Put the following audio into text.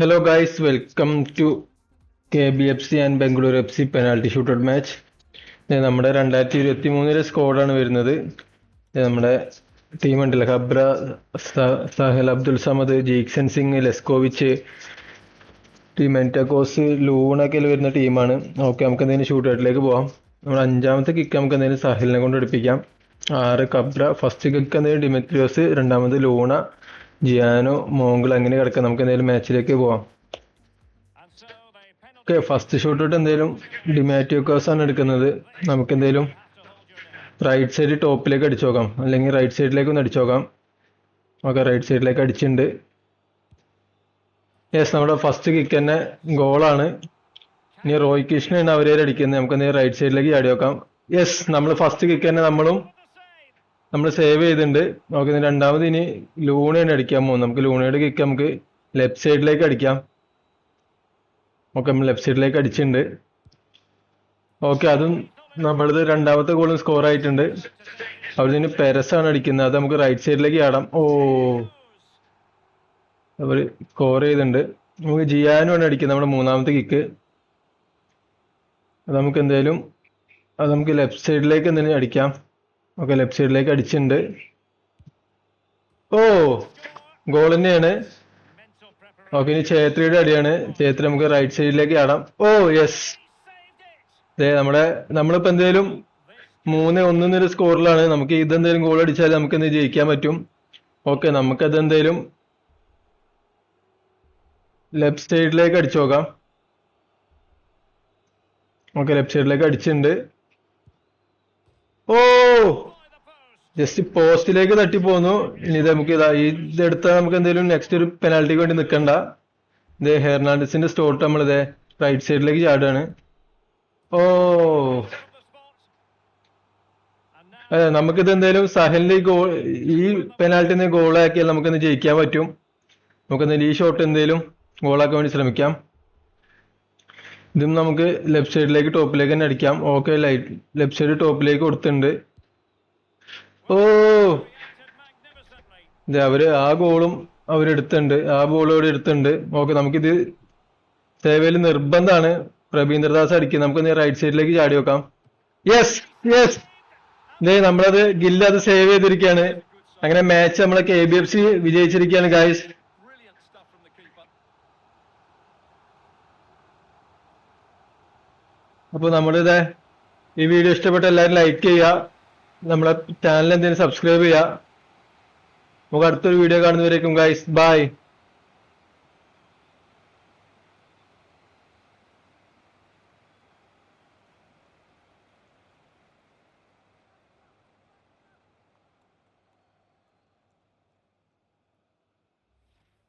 Hello guys, welcome to KBFC and Bangalore FC penalty shootout match. Match നമ്മുടെ രണ്ടായിരത്തി ഇരുപത്തി മൂന്നിലെ സ്കോഡാണ് വരുന്നത് നമ്മുടെ ടീം ഉണ്ടല്ലോ. ഹബ്ര സഹൽ അബ്ദുൽ സമദ് ജീക്സൻ സിംഗ് ലെസ്കോവിച്ച് ടിമെന്റക്കോസ് ലൂണൊക്കെ വരുന്ന ടീമാണ് ഓക്കെ നമുക്ക് എന്തെങ്കിലും ഷൂട്ടൗട്ടിലേക്ക് പോവാം. നമ്മുടെ അഞ്ചാമത്തെ കിക്ക് നമുക്ക് എന്തെങ്കിലും സഹലിനെ കൊണ്ട് എടുപ്പിക്കാം. ആറ് കബ്ര ഫസ്റ്റ് കിക്ക് എന്തെങ്കിലും ഡിമെത്രിയോസ് രണ്ടാമത് ലൂണ ജിയാനോ മോങ്കിൾ അങ്ങനെ കിടക്കാം? നമുക്ക് എന്തെങ്കിലും മാച്ചിലേക്ക് പോവാം. ഓക്കെ ഫസ്റ്റ് ഷൂട്ടൗട്ട് എന്തെങ്കിലും ഡിമാറ്റിയോക്കോസ് ആണ് എടുക്കുന്നത്. നമുക്ക് എന്തെങ്കിലും റൈറ്റ് സൈഡ് ടോപ്പിലേക്ക് അടിച്ചു നോക്കാം. അല്ലെങ്കിൽ റൈറ്റ് സൈഡിലേക്ക് ഒന്ന് അടിച്ചു നോക്കാം. ഓക്കെ റൈറ്റ് സൈഡിലേക്ക് അടിച്ചിട്ടുണ്ട്. യെസ് നമ്മുടെ ഫസ്റ്റ് കിക്ക് തന്നെ ഗോളാണ് ഇനി റോയ് കൃഷ്ണയാണ് അവരെ അടിക്കുന്നത്. നമുക്ക് എന്തെങ്കിലും റൈറ്റ് സൈഡിലേക്ക് ചാടി നോക്കാം. യെസ് നമ്മൾ ഫസ്റ്റ് കിക്ക് തന്നെ നമ്മളും നമ്മൾ സേവ് ചെയ്തിട്ടുണ്ട്. നമുക്ക് ഇനി രണ്ടാമത് ഇനി ലൂണയാണ് അടിക്കാൻ പോകുന്നത് നമുക്ക് ലൂണയുടെ കിക്ക് നമുക്ക് ലെഫ്റ്റ് സൈഡിലേക്ക് അടിക്കാം. ഓക്കെ നമ്മൾ ലെഫ്റ്റ് സൈഡിലേക്ക് അടിച്ചിട്ടുണ്ട്. ഓക്കെ അതും നമ്മളത് രണ്ടാമത്തെ ഗോളും സ്കോർ ആയിട്ടുണ്ട്. അവിടെ നിന്ന് പെരസ് ആണ് അടിക്കുന്നത്. അത് നമുക്ക് റൈറ്റ് സൈഡിലേക്ക് ആടാം. ഓ. അവർ സ്കോർ ചെയ്തിട്ടുണ്ട്. നമുക്ക് ജിയാനും ആണ് അടിക്കുന്നത് നമ്മുടെ മൂന്നാമത്തെ കിക്ക് അത് നമുക്ക് എന്തായാലും അത് നമുക്ക് ലെഫ്റ്റ് സൈഡിലേക്ക് എന്തെങ്കിലും അടിക്കാം. ഓക്കെ ലെഫ്റ്റ് സൈഡിലേക്ക് അടിച്ചിട്ടുണ്ട്. ഓ ഗോൾ തന്നെയാണ്. ഓക്കെ ഇനി ചേത്രിയുടെ അടിയാണ്. ചേത്രി നമുക്ക് റൈറ്റ് സൈഡിലേക്ക് ആടാം. ഓ യെസ് ദേ നമ്മുടെ നമ്മളിപ്പോ എന്തേലും മൂന്ന് ഒന്നൊന്നൊരു സ്കോറിലാണ് നമുക്ക് ഇതെന്തേലും ഗോൾ അടിച്ചാൽ നമുക്ക് ഇന്ന് ജയിക്കാൻ പറ്റും. ഓക്കെ നമുക്കത് എന്തേലും ലെഫ്റ്റ് സൈഡിലേക്ക് അടിച്ചു നോക്കാം. ഓക്കെ ലെഫ്റ്റ് സൈഡിലേക്ക് അടിച്ചിട്ടുണ്ട്. ഓ! ജസ്റ്റ് പോസ്റ്റിലേക്ക് തട്ടി പോന്നു ഇനി നമുക്ക് ഇതാ ഇതെടുത്താൽ നമുക്ക് എന്തെങ്കിലും നെക്സ്റ്റ് ഒരു പെനാൽറ്റിക്ക് വേണ്ടി നിൽക്കണ്ട ഇത് ഹെർണാണ്ടസിന്റെ സ്റ്റോട്ട് നമ്മൾ ഇതേ റൈറ്റ് സൈഡിലേക്ക് ചാടുകയാണ്. ഓ! അതെ നമുക്കിത് എന്തായാലും സഹലിന്റെ ഗോൾ ഈ പെനാൽറ്റി ഗോളാക്കിയാൽ നമുക്കൊന്ന് ജയിക്കാൻ പറ്റും. നമുക്കെന്തായാലും ഈ ഷോട്ട് എന്തെങ്കിലും ഗോളാക്കാൻ വേണ്ടി ശ്രമിക്കാം. ഇതും നമുക്ക് ലെഫ്റ്റ് സൈഡിലേക്ക് ടോപ്പിലേക്ക് തന്നെ അടിക്കാം. ഓക്കെ ലൈറ്റ് ലെഫ്റ്റ് സൈഡ് ടോപ്പിലേക്ക് കൊടുത്തിട്ടുണ്ട്. ഓ! ഇതെ അവർ ആ ഗോളും അവരെടുത്തുണ്ട് ആ ബോളും അവിടെ എടുത്തുണ്ട് ഓക്കെ നമുക്കിത് സേവയിൽ നിർബന്ധമാണ് പ്രവീന്ദ്രദാസ് അടിക്കുക. നമുക്ക് റൈറ്റ് സൈഡിലേക്ക് ചാടി വെക്കാം യെസ് യെസ് ഇതേ നമ്മളത് ഗില്ല് അത് സേവ് ചെയ്തിരിക്കുകയാണ്. അങ്ങനെ മാച്ച് നമ്മളെ കെ ബി എഫ് സി വിജയിച്ചിരിക്കുകയാണ് ഗായ്സ് അപ്പോൾ നമ്മളിത് ഈ വീഡിയോ ഇഷ്ടപ്പെട്ട എല്ലാവരും ലൈക്ക് ചെയ്യുക. നമ്മളെ ചാനൽ എന്തെങ്കിലും സബ്സ്ക്രൈബ് ചെയ്യുക. നമുക്ക് അടുത്തൊരു വീഡിയോ കാണുന്നവരേക്കും ഗൈസ് ബൈ